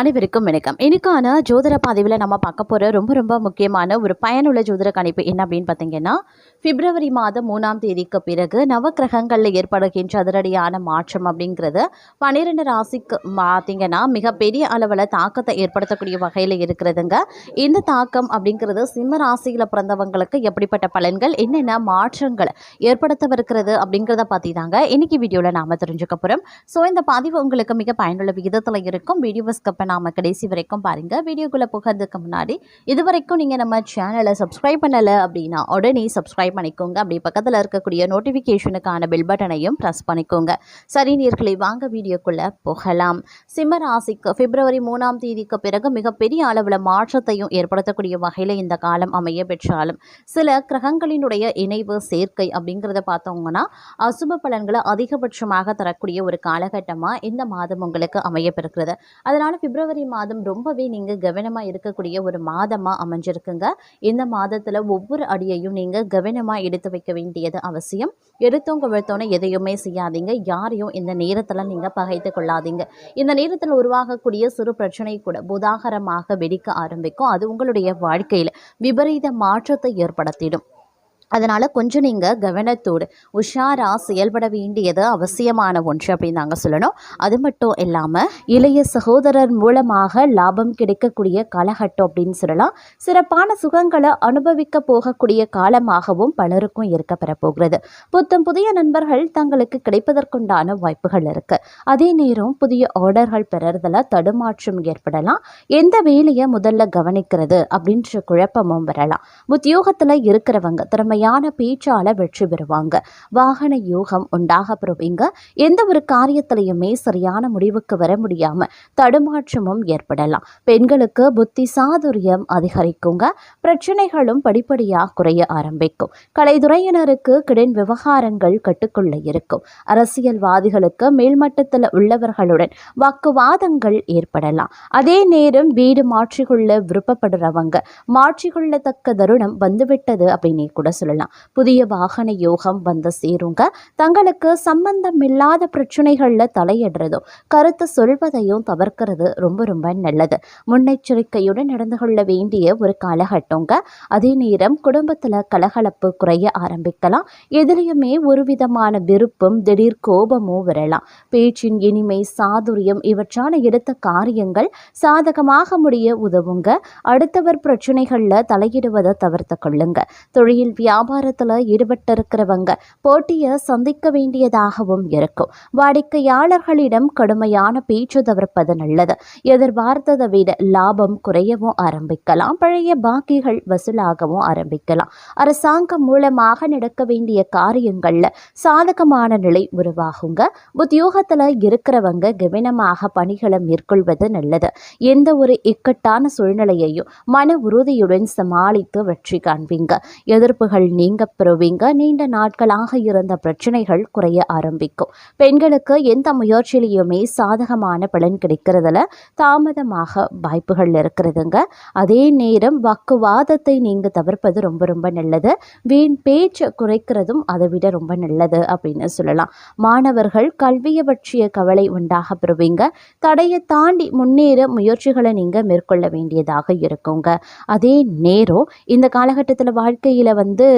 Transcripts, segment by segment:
அனைவருக்கும் வணக்கம். இன்னைக்கான ஜோதிட பதிவில் நம்ம பார்க்க போகிற ரொம்ப ரொம்ப முக்கியமான ஒரு பயனுள்ள ஜோதிட கணிப்பு என்ன அப்படின்னு பார்த்தீங்கன்னா பிப்ரவரி மாதம் மூணாம் தேதிக்கு பிறகு நவக்கிரகங்களில் ஏற்படுகின்ற அதிரடியான மாற்றம் அப்படிங்கிறது பன்னிரெண்டு ராசிக்கு பார்த்தீங்கன்னா மிகப்பெரிய அளவில் தாக்கத்தை ஏற்படுத்தக்கூடிய வகையில் இருக்கிறதுங்க. இந்த தாக்கம் அப்படிங்கிறது சிம்ம ராசியில் பிறந்தவங்களுக்கு எப்படிப்பட்ட பலன்கள் என்னென்ன மாற்றங்களை ஏற்படுத்தவிருக்கிறது அப்படிங்கிறத பற்றி தாங்க இன்னைக்கு வீடியோவில் நாம் தெரிஞ்சுக்க போகிறோம் ஸோ இந்த பதிவு உங்களுக்கு மிக பயனுள்ள விகிதத்தில் இருக்கும். வீடியோ இப்போ நாம் கடைசி வரைக்கும் பாருங்கள் வீடியோக்குள்ளே போகிறதுக்கு முன்னாடி இது வரைக்கும் நீங்கள் நம்ம சேனலை சப்ஸ்கிரைப் பண்ணலை அப்படின்னா உடனே சப்ஸ்கிரைப் பண்ணிக்கோங்க. அப்படி பக்கத்தில் இருக்கக்கூடிய நோட்டிஃபிகேஷனுக்கான பெல் பட்டனையும் ப்ரெஸ் பண்ணிக்கோங்க. சரி நீர்களை வாங்க வீடியோக்குள்ளே போகலாம். சிம்ம ராசிக்கு பிப்ரவரி மூணாம் தேதிக்கு பிறகு மிகப்பெரிய அளவில் மாற்றத்தையும் ஏற்படுத்தக்கூடிய வகையில் இந்த காலம் அமைய பெற்றாலும் சில கிரகங்களினுடைய இணைவு சேர்க்கை அப்படிங்கிறத பார்த்தோங்கன்னா அசுப பலன்களை அதிகபட்சமாக தரக்கூடிய ஒரு காலகட்டமாக இந்த மாதம் உங்களுக்கு அமையப்பெறுகிறது அதனால் பிப்ரவரி மாதம் ரொம்பவே நீங்கள் கவனமாக இருக்கக்கூடிய ஒரு மாதமாக அமைஞ்சிருக்குங்க. இந்த மாதத்தில் ஒவ்வொரு அடியையும் நீங்கள் கவனமாக எடுத்து வைக்க வேண்டியது அவசியம். எடுத்தோம் கவிழ்த்தோன்னு எதையுமே செய்யாதீங்க. யாரையும் இந்த நேரத்தில் நீங்கள் பகைத்து கொள்ளாதீங்க. இந்த நேரத்தில் உருவாகக்கூடிய சிறு பிரச்சனை கூட புதாகரமாக வெடிக்க ஆரம்பிக்கும். அது உங்களுடைய வாழ்க்கையில் விபரீத மாற்றத்தை ஏற்படுத்திடும். அதனால் கொஞ்சம் நீங்கள் கவனத்தோடு உஷாராக செயல்பட வேண்டியது அவசியமான ஒன்று அப்படின்னு நாங்கள் சொல்லணும். அது மட்டும் இல்லாமல் இளைய சகோதரர் மூலமாக லாபம் கிடைக்கக்கூடிய காலகட்டம் அப்படின்னு சொல்லலாம். சிறப்பான சுகங்களை அனுபவிக்க போகக்கூடிய காலமாகவும் பலருக்கும் இருக்க பெறப்போகிறது புத்தம் புதிய நண்பர்கள் தங்களுக்கு கிடைப்பதற்குண்டான வாய்ப்புகள் இருக்குது அதே நேரம் புதிய ஆர்டர்கள் பெறறதில் தடுமாற்றம் ஏற்படலாம். எந்த வேலையை முதல்ல கவனிக்கிறது அப்படின்ற குழப்பமும் வரலாம். உத்தியோகத்தில் இருக்கிறவங்க திறமையான பேச்சால வெற்றி பெறுவாங்க. வாகன யோகம் உண்டாக பெறுவீங்க எந்த ஒரு காரியத்திலையுமே சரியான முடிவுக்கு வர முடியாம தடுமாற்றமும் ஏற்படலாம். பெண்களுக்கு புத்தி சாதுரியம் அதிகரிக்குங்க. பிரச்சனைகளும் படிப்படியாக குறைய ஆரம்பிக்கும். கலைத்துறையினருக்கு கிடன் விவகாரங்கள் கட்டுக்குள்ள இருக்கும். அரசியல்வாதிகளுக்கு மேல்மட்டத்தில் உள்ளவர்களுடன் வாக்குவாதங்கள் ஏற்படலாம். அதே நேரம் வீடு மாற்றிக்கொள்ள விருப்பப்படுறவங்க மாற்றிக்கொள்ளத்தக்க தருணம் வந்துவிட்டது அப்படின்னு கூட சொல்லலாம். சொல்லலாம் புதிய வாகன யோகம் வந்து சேருங்க. தங்களுக்கு சம்பந்தம் இல்லாத பிரச்சனைகளில் தலையிடுறதோ கருத்து சொல்வதையும் தவிர்க்கிறது ரொம்ப ரொம்ப நல்லது. முன்னெச்சரிக்கையுடன் நடந்து கொள்ள வேண்டிய ஒரு காலகட்டங்க. அதே நேரம் குடும்பத்தில் கலகலப்பு குறைய ஆரம்பிக்கலாம். எதிலையுமே ஒரு விதமான விருப்பம் திடீர் கோபமும் வரலாம். பேச்சின் இனிமை சாதுரியம் இவற்றான எடுத்த காரியங்கள் சாதகமாக முடிய உதவுங்க. அடுத்தவர் பிரச்சனைகளில் தலையிடுவதை தவிர்த்து கொள்ளுங்க. தொழில் வியாபாரத்தில் ஈடுபட்டிருக்கிறவங்க போட்டியை சந்திக்க வேண்டியதாகவும் இருக்கும். வாடிக்கையாளர்களிடம் கடுமையான பேச்சு தவிர்ப்பது நல்லது. எதிர்பார்த்ததை விட லாபம் குறையவும் ஆரம்பிக்கலாம். பழைய பாக்கிகள் வசூலாகவும் ஆரம்பிக்கலாம். அரசாங்கம் மூலமாக நடக்க வேண்டிய காரியங்களில் சாதகமான நிலை உருவாகுங்க. உத்தியோகத்தில் இருக்கிறவங்க கவனமாக பணிகளை மேற்கொள்வது நல்லது. எந்த ஒரு இக்கட்டான சூழ்நிலையையும் மன உறுதியுடன் சமாளித்து வெற்றி காண்பீங்க. எதிர்ப்புகள் நீங்க பெறுவீங்க. நீண்ட நாட்களாக இருந்த பிரச்சனைகள் குறைய ஆரம்பிக்கும். பெண்களுக்கு எந்த முயற்சியிலையுமே சாதகமான பலன் கிடைக்கிறதுல தாமதமாக வாய்ப்புகள் இருக்கிறதுங்க. அதே நேரம் வாக்குவாதத்தை நீங்க தவிர்ப்பது ரொம்ப ரொம்ப நல்லது. வீண் பேச்சு குறைக்கிறதும் அதை விட ரொம்ப நல்லது அப்படின்னு சொல்லலாம். மாணவர்கள் கல்வியை பற்றிய கவலை உண்டாக பெறுவீங்க. தடையை தாண்டி முன்னேற முயற்சிகளை நீங்க மேற்கொள்ள வேண்டியதாக இருக்குங்க. அதே நேரம் இந்த காலகட்டத்தில் வாழ்க்கையில் வந்து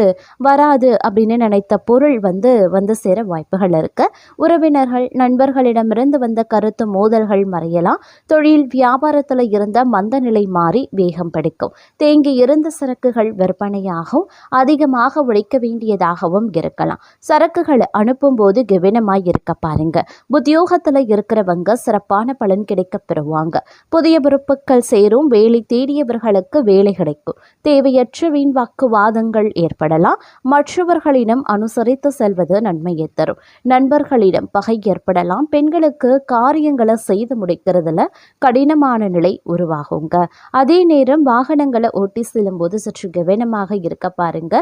வராது அப்படின்னு நினைத்த பொருள் வந்து வந்து சேர வாய்ப்புகள் இருக்கு. உறவினர்கள் நண்பர்களிடமிருந்து வந்த கருத்து மோதல்கள் மறையலாம். தொழில் வியாபாரத்தில் இருந்த மந்த நிலை மாறி வேகம் பிடிக்கும். தேங்கி இருந்த சரக்குகள் விற்பனையாகவும் அதிகமாக உழைக்க வேண்டியதாகவும் இருக்கலாம். சரக்குகளை அனுப்பும்போது கவனமாக இருக்க பாருங்க. உத்தியோகத்தில் இருக்கிறவங்க சிறப்பான பலன் கிடைக்க பெறுவாங்க. புதிய பொறுப்புகள் சேரும். வேலை தேடியவர்களுக்கு வேலை கிடைக்கும். தேவையற்ற வீண் வாக்குவாதங்கள் ஏற்படலாம். மற்றவர்களிடம் அனுசரித்து செல்வது நன்மையை தரும். நண்பர்களிடம் பகை ஏற்படலாம். பெண்களுக்கு காரியங்களை செய்து முடிக்கிறதுல கடினமான நிலை உருவாகுங்க. அதே நேரம் வாகனங்களை ஓட்டி செல்லும்போது சற்று கவனமாக இருக்க பாருங்க.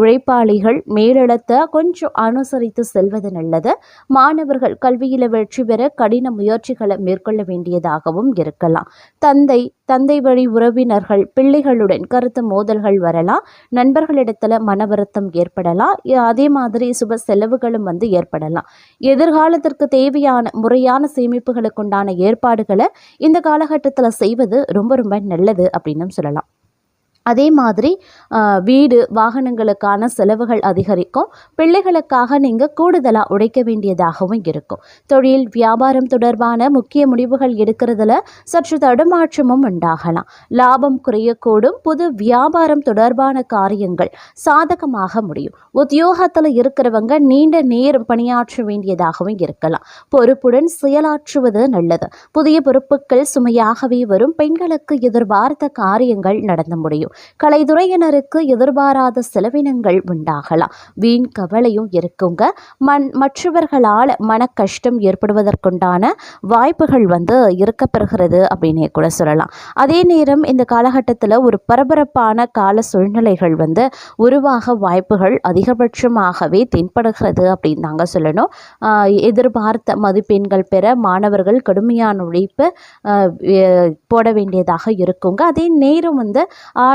உழைப்பாளிகள் மேலிடத்தை கொஞ்சம் அனுசரித்து செல்வது நல்லது. மாணவர்கள் கல்வியில் வெற்றி பெற கடின முயற்சிகளை மேற்கொள்ள வேண்டியதாகவும் இருக்கலாம். தந்தை தந்தை வழி உறவினர்கள் பிள்ளைகளுடன் கருத்து மோதல்கள் வரலாம். நண்பர்களிடத்தில் மன வருத்தம் ஏற்படலாம் அதே மாதிரி சுப செலவுகளும் வந்து ஏற்படலாம். எதிர்காலத்திற்கு தேவையான முறையான சேமிப்புகளுக்குண்டான ஏற்பாடுகளை இந்த காலகட்டத்தில் செய்வது ரொம்ப ரொம்ப நல்லது அப்படின்னும் சொல்லலாம். அதே மாதிரி வீடு வாகனங்களுக்கான செலவுகள் அதிகரிக்கும். பிள்ளைகளுக்காக நீங்கள் கூடுதலாக உழைக்க வேண்டியதாகவும் இருக்கும். தொழில் வியாபாரம் தொடர்பான முக்கிய முடிவுகள் எடுக்கிறதுல சற்று தடுமாற்றமும் உண்டாகலாம். லாபம் குறையக்கூடும். புது வியாபாரம் தொடர்பான காரியங்கள் சாதகமாக முடியும். உத்தியோகத்தில் இருக்கிறவங்க நீண்ட நேரம் பணியாற்ற வேண்டியதாகவும் இருக்கலாம். பொறுப்புடன் செயலாற்றுவது நல்லது. புதிய பொறுப்புகள் சுமையாகவே வரும். பெண்களுக்கு எதிர்பார்த்த காரியங்கள் நடந்து முடியும். கலைத்துறையினருக்கு எதிர்பாராத செலவினங்கள் உண்டாகலாம். வீண் கவலையும் இருக்குங்க. மண் மற்றவர்களால் மன கஷ்டம் ஏற்படுவதற்குண்டான வாய்ப்புகள் வந்து இருக்கப்பெறுகிறது அப்படின்னே கூட சொல்லலாம். அதே நேரம் இந்த காலகட்டத்தில் ஒரு பரபரப்பான கால சூழ்நிலைகள் வந்து உருவாக வாய்ப்புகள் அதிகபட்சமாகவே தென்படுகிறது அப்படின்னு தாங்க சொல்லணும். எதிர்பார்த்த மதிப்பெண்கள் பெற மாணவர்கள் கடுமையான உழைப்பு போட வேண்டியதாக இருக்குங்க. அதே நேரம் வந்து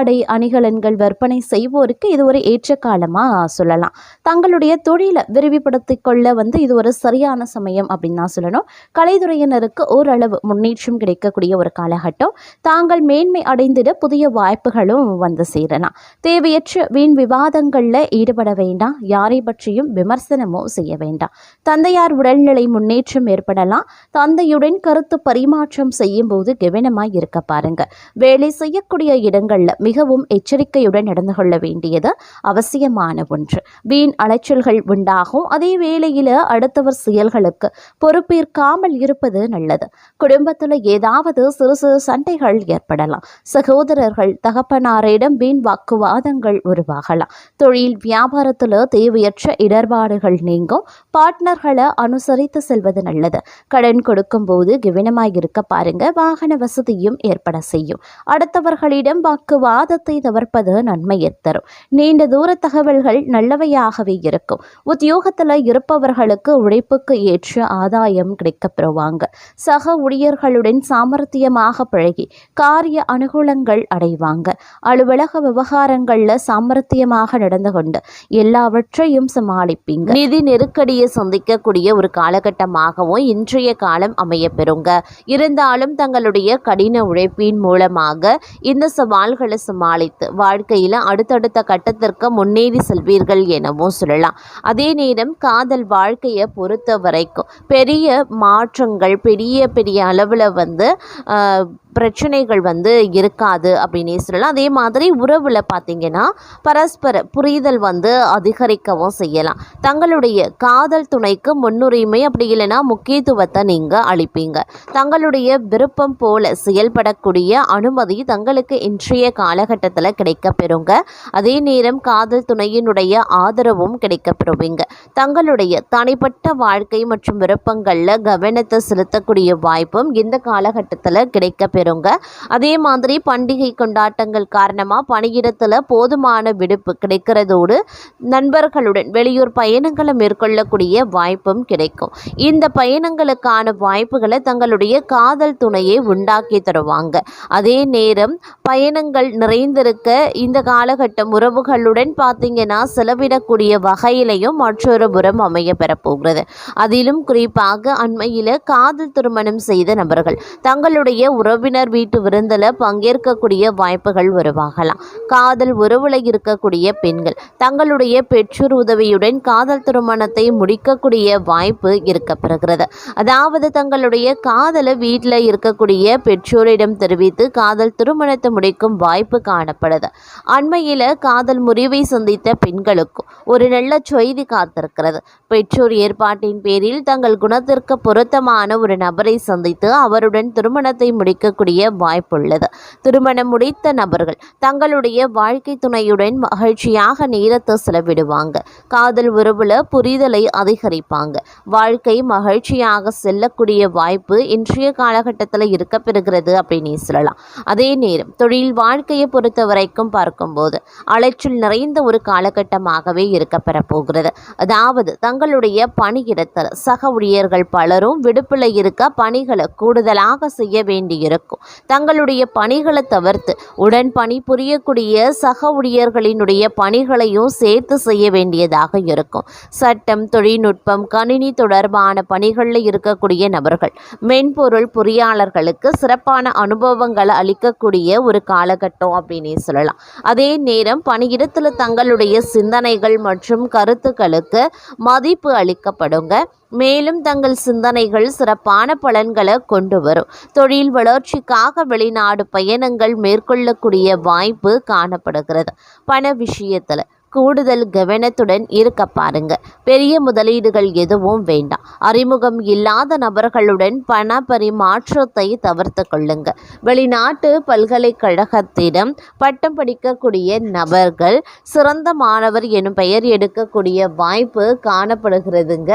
ஆடை அணிகலன்கள் விற்பனை செய்வோருக்கு இது ஒரு ஏற்ற காலமாக சொல்லலாம். தங்களுடைய தொழிலை விரிவுபடுத்திக் கொள்ள வந்து இது ஒரு சரியான சமயம் அப்படின்னு தான் சொல்லணும். கலைத்துறையினருக்கு ஓரளவு முன்னேற்றம் கிடைக்கக்கூடிய ஒரு காலகட்டம். தாங்கள் மேன்மை அடைந்திட புதிய வாய்ப்புகளும் வந்து சேரலாம். தேவையற்ற வீண் விவாதங்களில் ஈடுபட வேண்டாம். யாரை பற்றியும் விமர்சனமோ செய்ய வேண்டாம். தந்தையார் உடல்நிலை முன்னேற்றம் ஏற்படலாம். தந்தையுடன் கருத்து பரிமாற்றம் செய்யும் போது கவனமாய் இருக்க பாருங்க. வேலை செய்யக்கூடிய இடங்கள்ல மிகவும் எச்சரிக்கையுடன் நடந்து கொள்ள வேண்டியது அவசியமான ஒன்று. வீண் அலைச்சல்கள் உண்டாகும். அதே வேளையில் அடுத்தவர் செயல்களுக்கு பொறுப்பேற்காமல் இருப்பது நல்லது. குடும்பத்தில் ஏதாவது சிறு சிறு சண்டைகள் ஏற்படலாம். சகோதரர்கள் தகப்பனாரிடம் வீண் வாக்குவாதங்கள் உருவாகலாம். தொழில் வியாபாரத்தில் தேவையற்ற இடர்பாடுகள் நீங்கும். பார்ட்னர்களை அனுசரித்து செல்வது நல்லது. கடன் கொடுக்கும்போது கவனமாக இருக்க பாருங்க. வாகன வசதியும் ஏற்பட செய்யும். அடுத்தவர்களிடம் வாக்குவாதத்தை தவிர்ப்பது நன்மையை தரும். நீண்ட தூர தகவல்கள் நல்லவையாகவே இருக்கும். உத்தியோகத்தில் இருப்பவர்களுக்கு உழைப்புக்கு ஏற்ற ஆதாயம் கிடைக்கப்பெறுவாங்க. சக ஊழியர்களுடன் சாமர்த்தியமாக பழகி காரிய அனுகூலங்கள் அடைவாங்க. அலுவலக விவகாரங்களில் சாமர்த்தியமாக நடந்து கொண்டு எல்லாவற்றையும் சமாளிப்பீங்க. நிதி நெருக்கடியை சந்திக்கக்கூடிய ஒரு காலகட்டமாகவும் இன்றைய காலம் அமைய பெறுங்க இருந்தாலும் தங்களுடைய கடின உழைப்பின் மூலமாக இந்த சவால்களை சமாளித்து வாழ்க்கையில் அடுத்தடுத்த கட்டத்திற்கு முன்னேறி செல்வீர்கள் எனவும் சொல்லலாம். அதே நேரம் காதல் வாழ்க்கையை பொறுத்த வரைக்கும் பெரிய மாற்றங்கள் பெரிய பெரிய அளவில் வந்து ஆஹ், பிரச்சனைகள் வந்து இருக்காது அப்படின்னே சொல்லலாம் அதே மாதிரி உறவில் பார்த்தீங்கன்னா பரஸ்பர புரிதல் வந்து அதிகரிக்கவும் செய்யலாம். தங்களுடைய காதல் துணைக்கு முன்னுரிமை அப்படி இல்லைன்னா முக்கியத்துவத்தை நீங்கள் அளிப்பீங்க. தங்களுடைய விருப்பம் போல செயல்படக்கூடிய அனுமதி தங்களுக்கு இன்றைய காலகட்டத்தில் கிடைக்கப்பெறுங்க. அதே நேரம் காதல் துணையினுடைய ஆதரவும் கிடைக்க பெறுவீங்க தங்களுடைய தனிப்பட்ட வாழ்க்கை மற்றும் விருப்பங்களில் கவனத்தை செலுத்தக்கூடிய வாய்ப்பும் இந்த காலகட்டத்தில் கிடைக்கப்பெறும். பெறுங்க அதே மாதிரி பண்டிகை கொண்டாட்டங்கள் காரணமாக பணியிடத்தில் போதுமான விடுப்பு கிடைக்கிறதோடு நண்பர்களுடன் வெளியூர் பயணங்களை மேற்கொள்ளக்கூடிய வாய்ப்பும் கிடைக்கும். இந்த பயணங்களுக்கான வாய்ப்புகளை தங்களுடைய காதல் துணையை உண்டாக்கி தருவாங்க. அதே நேரம் பயணங்கள் நிறைந்திருக்க இந்த காலகட்டம் உறவுகளுடன் பார்த்தீங்கன்னா செலவிடக்கூடிய வகையிலையும் மற்றொரு புறம் அமைய பெறப்போகிறது. அதிலும் குறிப்பாக அண்மையில் காதல் திருமணம் செய்த நபர்கள் தங்களுடைய உறவினர் உறவினர் வீட்டு விருந்தில் பங்கேற்கக்கூடிய வாய்ப்புகள் உருவாகலாம். காதல் உறவுல இருக்கக்கூடிய பெண்கள் தங்களுடைய பெற்றோர் உதவியுடன் காதல் திருமணத்தை முடிக்கக்கூடிய வாய்ப்பு இருக்கப்பெறுகிறது. அதாவது தங்களுடைய காதலை வீட்டில் இருக்கக்கூடிய பெற்றோரிடம் தெரிவித்து காதல் திருமணத்தை முடிக்கும் வாய்ப்பு காணப்படுது. அண்மையில் காதல் முறிவை சந்தித்த பெண்களுக்கும் ஒரு நல்ல செய்தி காத்திருக்கிறது. பெற்றோர் ஏற்பாட்டின் பேரில் தங்கள் குணத்திற்கு பொருத்தமான ஒரு நபரை சந்தித்து அவருடன் திருமணத்தை முடிக்க இருக்கக்கூடிய வாய்ப்புள்ளது. திருமணம் முடித்த நபர்கள் தங்களுடைய வாழ்க்கை துணையுடன் மகிழ்ச்சியாக நேரத்தை செலவிடுவாங்க. காதல் உறவுல புரிதலை அதிகரிப்பாங்க. வாழ்க்கை மகிழ்ச்சியாக செல்லக்கூடிய வாய்ப்பு இன்றைய காலகட்டத்தில் இருக்க பெறுகிறது அப்படின்னு சொல்லலாம். அதே நேரம் தொழில் வாழ்க்கையை பொறுத்த வரைக்கும் பார்க்கும்போது அலைச்சல் நிறைந்த ஒரு காலகட்டமாகவே இருக்க பெறப்போகிறது அதாவது தங்களுடைய பணியிடத்தில் சக ஊழியர்கள் பலரும் விடுப்பில் இருக்க பணிகளை கூடுதலாக செய்ய வேண்டியிருக்கும். இருக்கும். தங்களுடைய பணிகளை தவிர்த்து உடன் பணி புரியக்கூடிய சக ஊழியர்களினுடைய பணிகளையும் சேர்த்து செய்ய வேண்டியதாக இருக்கும். சட்டம் தொழில்நுட்பம் கணினி தொடர்பான பணிகளில் இருக்கக்கூடிய நபர்கள் மென்பொருள் பொறியாளர்களுக்கு சிறப்பான அனுபவங்களை அளிக்கக்கூடிய ஒரு காலகட்டம் அப்படின்னே சொல்லலாம். அதே நேரம் பணியிடத்தில் தங்களுடைய சிந்தனைகள் மற்றும் கருத்துக்களுக்கு மதிப்பு அளிக்கப்படுங்க. மேலும் தங்கள் சிந்தனைகள் சிறப்பான பலன்களை கொண்டு வரும். தொழில் வளர்ச்சிக்காக வெளிநாடு பயணங்கள் மேற்கொள்ளக்கூடிய வாய்ப்பு காணப்படுகிறது. பண விஷயத்தில் கூடுதல் கவனத்துடன் இருக்க பாருங்க. பெரிய முதலீடுகள் எதுவும் வேண்டாம். அறிமுகம் இல்லாத நபர்களுடன் பண பரிமாற்றத்தை தவிர்த்து கொள்ளுங்க. வெளிநாட்டு பல்கலைக்கழகத்திடம் பட்டம் படிக்கக்கூடிய நபர்கள் சிறந்த மாணவர் எனும் பெயர் எடுக்கக்கூடிய வாய்ப்பு காணப்படுகிறதுங்க.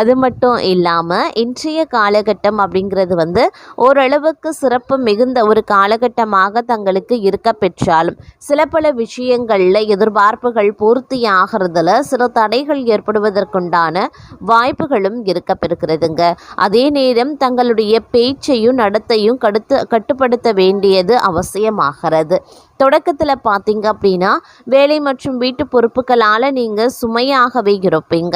அது மட்டும் இல்லாமல் இன்றைய காலகட்டம் அப்படிங்கிறது வந்து ஓரளவுக்கு சிறப்பு மிகுந்த ஒரு காலகட்டமாக தங்களுக்கு இருக்க பெற்றாலும் சில பல விஷயங்களில் எதிர்பார்ப்புகள் பூர்த்தி ஆகிறதுல சில தடைகள் ஏற்படுவதற்குண்டான வாய்ப்புகளும் இருக்க பெறுகிறதுங்க அதே நேரம் தங்களுடைய பேச்சையும் நடத்தையும் கடுத்து கட்டுப்படுத்த வேண்டியது அவசியமாகிறது. தொடக்கத்தில் பார்த்தீங்க அப்படின்னா வேலை மற்றும் வீட்டு பொறுப்புகளால் நீங்கள் சுமையாகவே இருப்பீங்க.